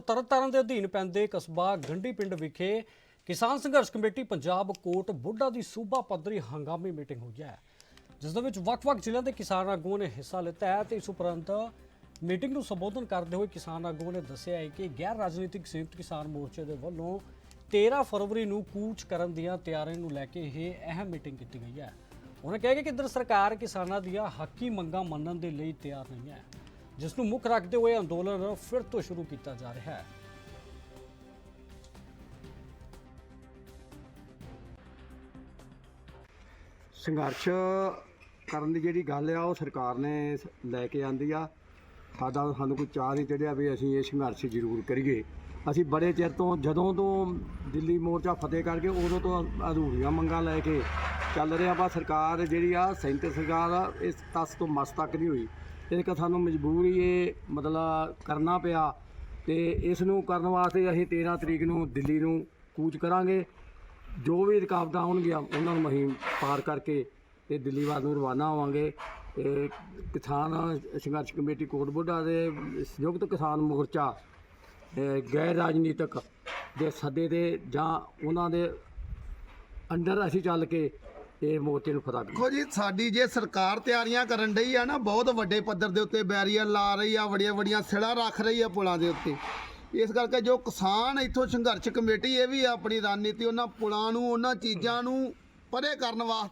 ਤਰਨਤਾਰਨ ਦੇ ਅਧੀਨ ਪੈਂਦੇ ਕਸਬਾ ਗੰਢੀ ਪਿੰਡ ਵਿਖੇ ਕਿਸਾਨ ਸੰਘਰਸ਼ ਕਮੇਟੀ ਪੰਜਾਬ ਕੋਟ ਬੁੱਢਾ ਦੀ ਸੂਬਾ ਪੱਧਰੀ ਹੰਗਾਮੀ ਮੀਟਿੰਗ ਹੋਈ ਹੈ। ਜਿਸ ਦੇ ਵਿੱਚ ਵੱਖ-ਵੱਖ ਜ਼ਿਲ੍ਹਿਆਂ ਦੇ ਕਿਸਾਨ ਆਗੂਆਂ ਨੇ ਹਿੱਸਾ ਲਿੱਤਾ ਹੈ ਤੇ ਇਸ ਉਪਰੰਤ ਮੀਟਿੰਗ ਨੂੰ ਸੰਬੋਧਨ ਕਰਦੇ ਹੋਏ ਕਿਸਾਨ ਆਗੂਆਂ ਨੇ ਦੱਸਿਆ ਹੈ ਕਿ ਗੈਰ ਰਾਜਨੀਤਿਕ ਸੰਯੁਕਤ ਕਿਸਾਨ ਮੋਰਚੇ ਦੇ ਵੱਲੋਂ 13 ਫਰਵਰੀ ਨੂੰ ਕੂਚ ਕਰਨ ਦੀਆਂ ਤਿਆਰੀਆਂ ਨੂੰ ਲੈ ਕੇ ਇਹ ਅਹਿਮ ਮੀਟਿੰਗ ਕੀਤੀ ਗਈ ਹੈ। ਉਹਨਾਂ ਕਿਹਾ ਕਿ ਕੇਂਦਰ ਸਰਕਾਰ ਕਿਸਾਨਾਂ ਦੀਆਂ ਹੱਕੀ ਮੰਗਾਂ ਮੰਨਣ ਦੇ ਲਈ ਤਿਆਰ ਨਹੀਂ ਹੈ। ਜਿਸ ਨੂੰ ਮੁੱਖ ਰੱਖਦੇ ਹੋਏ ਅੰਦੋਲਨ ਫਿਰ ਤੋਂ ਸ਼ੁਰੂ ਕੀਤਾ ਜਾ ਰਿਹਾ ਹੈ। ਸੰਘਰਸ਼ ਕਰਨ ਦੀ ਜਿਹੜੀ ਗੱਲ ਆ, ਉਹ ਸਰਕਾਰ ਨੇ ਲੈ ਕੇ ਆਂਦੀ ਆ। ਸਾਡਾ ਸਾਨੂੰ ਕੋਈ ਚਾਹ ਨਹੀਂ ਚੜਿਆ ਵੀ ਅਸੀਂ ਇਹ ਸੰਘਰਸ਼ ਜ਼ਰੂਰ ਕਰੀਏ। ਅਸੀਂ ਬੜੇ ਚਿਰ ਤੋਂ, ਜਦੋਂ ਤੋਂ ਦਿੱਲੀ ਮੋਰਚਾ ਫਤਿਹ ਕਰਕੇ ਉਦੋਂ ਤੋਂ ਅਧੂਰੀਆਂ ਮੰਗਾਂ ਲੈ ਕੇ ਚੱਲ ਰਿਹਾ ਵਾ, ਸਰਕਾਰ ਜਿਹੜੀ ਆ, ਸੈਂਟਰ ਸਰਕਾਰ ਆ, ਇਸ ਤਸ ਤੋਂ ਮਸ ਤੱਕ ਨਹੀਂ ਹੋਈ। ਇਸ ਕਰਕੇ ਸਾਨੂੰ ਮਜਬੂਰੀ ਇਹ ਮਤਲਬ ਕਰਨਾ ਪਿਆ ਤੇ ਇਸ ਨੂੰ ਕਰਨ ਵਾਸਤੇ ਅਸੀਂ 13 ਤਰੀਕ ਨੂੰ ਦਿੱਲੀ ਨੂੰ ਕੂਚ ਕਰਾਂਗੇ। ਜੋ ਵੀ ਰੁਕਾਵਟਾਂ ਆਉਣਗੀਆਂ, ਉਹਨਾਂ ਨੂੰ ਅਸੀਂ ਪਾਰ ਕਰਕੇ ਤੇ ਦਿੱਲੀ ਵੱਲ ਨੂੰ ਰਵਾਨਾ ਹੋਵਾਂਗੇ। ਤੇ ਕਿਸਾਨ ਸੰਘਰਸ਼ ਕਮੇਟੀ ਕੋਟ ਬੁੱਢਾ ਦੇ ਸੰਯੁਕਤ ਕਿਸਾਨ ਮੋਰਚਾ ਗੈਰ ਰਾਜਨੀਤਿਕ ਦੇ ਸੱਦੇ ਤੇ ਜਾਂ ਉਹਨਾਂ ਦੇ ਅੰਡਰ ਅਸੀਂ ਚੱਲ ਕੇ ਇਹ ਮੋਰਚੇ ਨੂੰ ਫਤਿਹ ਦੇਖੋ ਜੀ, ਸਾਡੀ ਜੇ ਸਰਕਾਰ ਤਿਆਰੀਆਂ ਕਰਨ ਡਈ ਆ ਨਾ, ਬਹੁਤ ਵੱਡੇ ਪੱਧਰ ਦੇ ਉੱਤੇ ਬੈਰੀਅਰ ਲਾ ਰਹੀ ਆ, ਵੱਡੀਆਂ ਵੱਡੀਆਂ ਸਿਲਾ ਰੱਖ ਰਹੀ ਆ ਪੁਲਾਂ ਦੇ ਉੱਤੇ। ਇਸ ਕਰਕੇ ਜੋ ਕਿਸਾਨ ਇੱਥੋਂ ਸੰਘਰਸ਼ ਕਮੇਟੀ, ਇਹ ਵੀ ਆਪਣੀ ਰਣਨੀਤੀ ਉਹਨਾਂ ਪੁਲਾਂ ਨੂੰ, ਉਹਨਾਂ ਚੀਜ਼ਾਂ ਨੂੰ ਪਰੇ ਕਰਨ ਵਾਸਤੇ